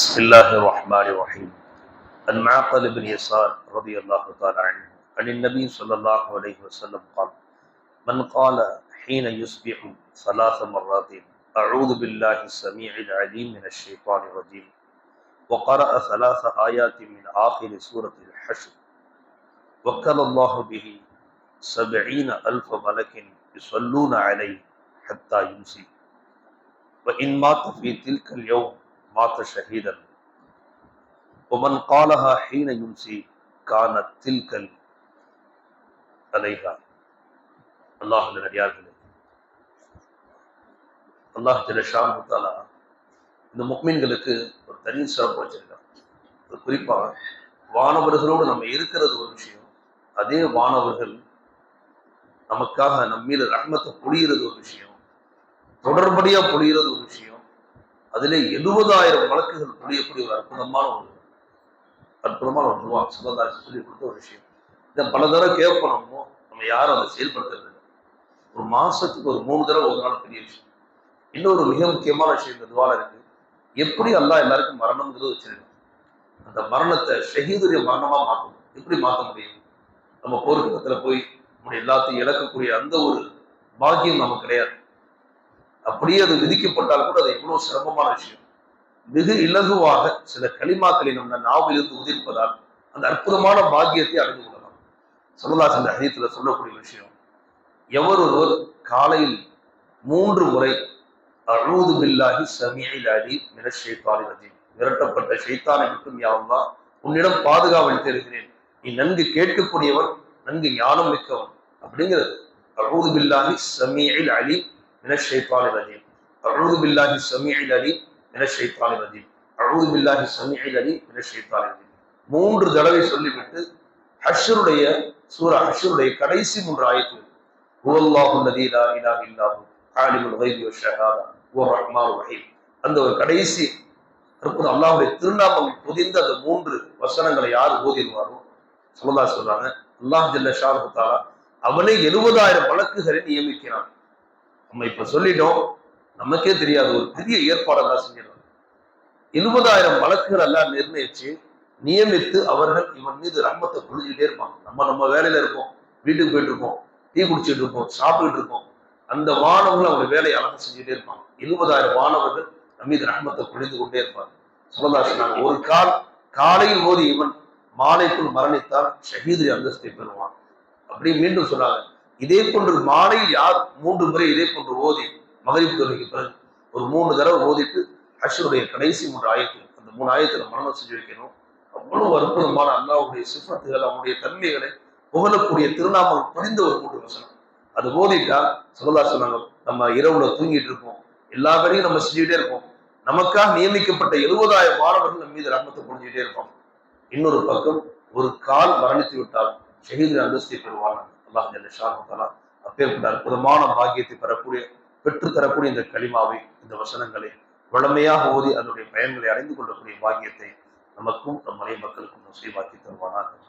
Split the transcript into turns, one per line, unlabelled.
بسم الله الرحمن الرحيم عن معقل بن يسار رضي الله تعالى عنه عن النبي صلى الله عليه وسلم قال من قال حين يصبح ثلاث مرات أعوذ بالله السميع العليم من الشيطان الرجيم وقرأ ثلاث آيات من آخر سورة الحشر وكل الله به سبعين ألف ملك يصلون عليه حتى يمسي وإن مات في تلك اليوم மாத்த ஷஹீதன் ஒமன் காலஹா ஹீன யுன்சி கான தில்கல் அலைஹா. அல்லாஹுடைய நடிகார்களே அல்லாஹ் ஜலஷாம் தாலா இந்த முக்மீன்களுக்கு ஒரு தனி சிறப்பு வச்சிருக்கான். குறிப்பாக வானவர்களோடு நம்ம இருக்கிறது ஒரு விஷயம். அதே வானவர்கள் நமக்காக நம்ம மீது ரஹ்மத்தை பொழிகிறது ஒரு விஷயம். தொடர்படியா பொழிகிறது ஒரு விஷயம். அதிலே எழுபதாயிரம் வழக்குகள் பொழியக்கூடிய ஒரு அற்புதமான ஒரு அற்புதமான ஒரு துவா சுகதாரி சொல்லி கொடுத்த ஒரு விஷயம். இதை பல தடவை கேட்போம் நம்ம யாரும் அதை செயல்படுத்துறது இல்லை ஒரு மாசத்துக்கு ஒரு மூணு தடவை ஒரு நாள் பெரிய விஷயம். இன்னொரு மிக முக்கியமான விஷயம் இந்த துவால இருக்கு. எப்படி அல்லா எல்லாருக்கும் மரணம்ங்கிறது வச்சிருக்கோம் அந்த மரணத்தை ஷஹீதுடைய மரணமா மாற்றணும் எப்படி மாற்ற முடியும்? நம்ம போர்க்களத்துல போய் நம்ம எல்லாத்தையும் இழக்கக்கூடிய அந்த ஒரு பாக்கியம் நமக்கு கிடையாது. அப்படியே அது விதிக்கப்பட்டால் கூட அது எவ்வளவு சிரமமான விஷயம். வெகு இலகுவாக சில களிமாக்களை நம்ம நாவிலிருந்து உதிர்ப்பதால் அந்த அற்புதமான பாக்கியத்தை அடைந்து கொள்ளலாம். சொல்லலாஸ் அந்த சொல்லக்கூடிய விஷயம் எவர் ஒருவர் காலையில் மூன்று முறை அழுது பில்லாஹி சமியில் அடி மினஷேத்தாலி ரஜீம் விரட்டப்பட்ட ஷைத்தானை விட்டும் யாவா உன்னிடம் பாதுகாவல் தருகிறேன். நீ நன்கு கேட்கக்கூடியவன் நன்கு ஞானம் மிக்கவன் அப்படிங்கிறது. அழுது பில்லாஹி சமியில் அலி من الشيطان الرجيم أعوذ بالله السميع العليم من الشيطان الرجيم أعوذ بالله السميع العليم من الشيطان الرجيم மூன்று தடவை சொல்லிவிட்டு ஹஷருடைய சூரா ஹஷருடைய கடைசி மூன்று ஆயத்து ஹுவல்லாஹு அல்லதி லா இலாஹ இல்லாஹு ஆலிமுல் கைபி வஷ்ஷஹாதா ஹுவர் ரஹ்மான் ரஹீம் அந்த ஒரு கடைசி அற்புதம் அல்லாஹ்வுடைய திருநாமம் புதிந்த அந்த மூன்று வசனங்களை யார் ஓதிடுவாரோ சொல்லலா சொல்றாங்க அல்லாஹ் ஜல்ல ஷாரு தாலா அவனே எழுபதாயிரம் வழக்குகளை நியமிக்கிறான் நம்ம இப்ப சொல்லிட்டோம் நமக்கே தெரியாது ஒரு பெரிய ஏற்பாடு செஞ்சிடும் இருபதாயிரம் வழக்குகள் எல்லாம் நிர்ணயிச்சு நியமித்து அவர்கள் இவன் மீது ரம்மத்தை புரிஞ்சுக்கிட்டே இருப்பாங்க. நம்ம நம்ம வேலையில இருப்போம் வீட்டுக்கு போயிட்டு இருப்போம் டீ குடிச்சிட்டு இருப்போம் சாப்பிட்டுட்டு இருப்போம். அந்த வானவர்கள் அவங்க வேலையை அழகா செஞ்சுட்டே இருப்பாங்க. இருபதாயிரம் வானவர்கள் நம்ம மீது ரஹ்மத்தை பொழிந்து கொண்டே இருப்பாங்க. சொல்லதா சொன்னாங்க ஒரு கால் காலையில் போது இவன் மாலைக்குள் மரணித்தால் ஷஹீது அந்தஸ்தை பெறுவான். அப்படி மீண்டும் சொன்னாங்க. இதே போன்று மாலை யார் மூன்று முறை இதே போன்று ஓதி மகரிப்பு தொழுகைக்கு பிறகு ஒரு மூணு தடவை ஓதிட்டு ஹஷருடைய கடைசி மூன்று ஆயத்தில் அந்த மூணு ஆயத்தில் மரணம் செஞ்சு வைக்கணும் அவ்வளவு அற்புதமான அல்லாவுடைய சிஃபத்துகள் அவனுடைய தன்மைகளை புகழக்கூடிய திருநாமல் புரிந்த ஒரு மூன்று வசனம். அது ஓதிட்டா சொல்லதா சொன்னாங்க நம்ம இரவுல தூங்கிட்டு இருப்போம். எல்லா வேலையும் நம்ம செஞ்சுக்கிட்டே இருப்போம். நமக்காக நியமிக்கப்பட்ட எழுபதாயிரம் மாணவர்கள் நம்ம மீது ரம்மத்தை புரிஞ்சுக்கிட்டே இருப்போம் இன்னொரு பக்கம் ஒரு கால் மரணித்து விட்டால் ஷஹீதின் அந்தஸ்தை பெறுவாங்க அல்லாஹ் ஜல்ல அப்பேற்பட்ட அற்புதமான பாக்கியத்தை பெறக்கூடிய பெற்று தரக்கூடிய இந்த களிமாவை இந்த வசனங்களை வளமையாக ஓதி அதனுடைய பயன்களை அடைந்து கொள்ளக்கூடிய பாக்கியத்தை நமக்கும் நம் மலை மக்களுக்கும் நசீவாக்கி தருவானாக.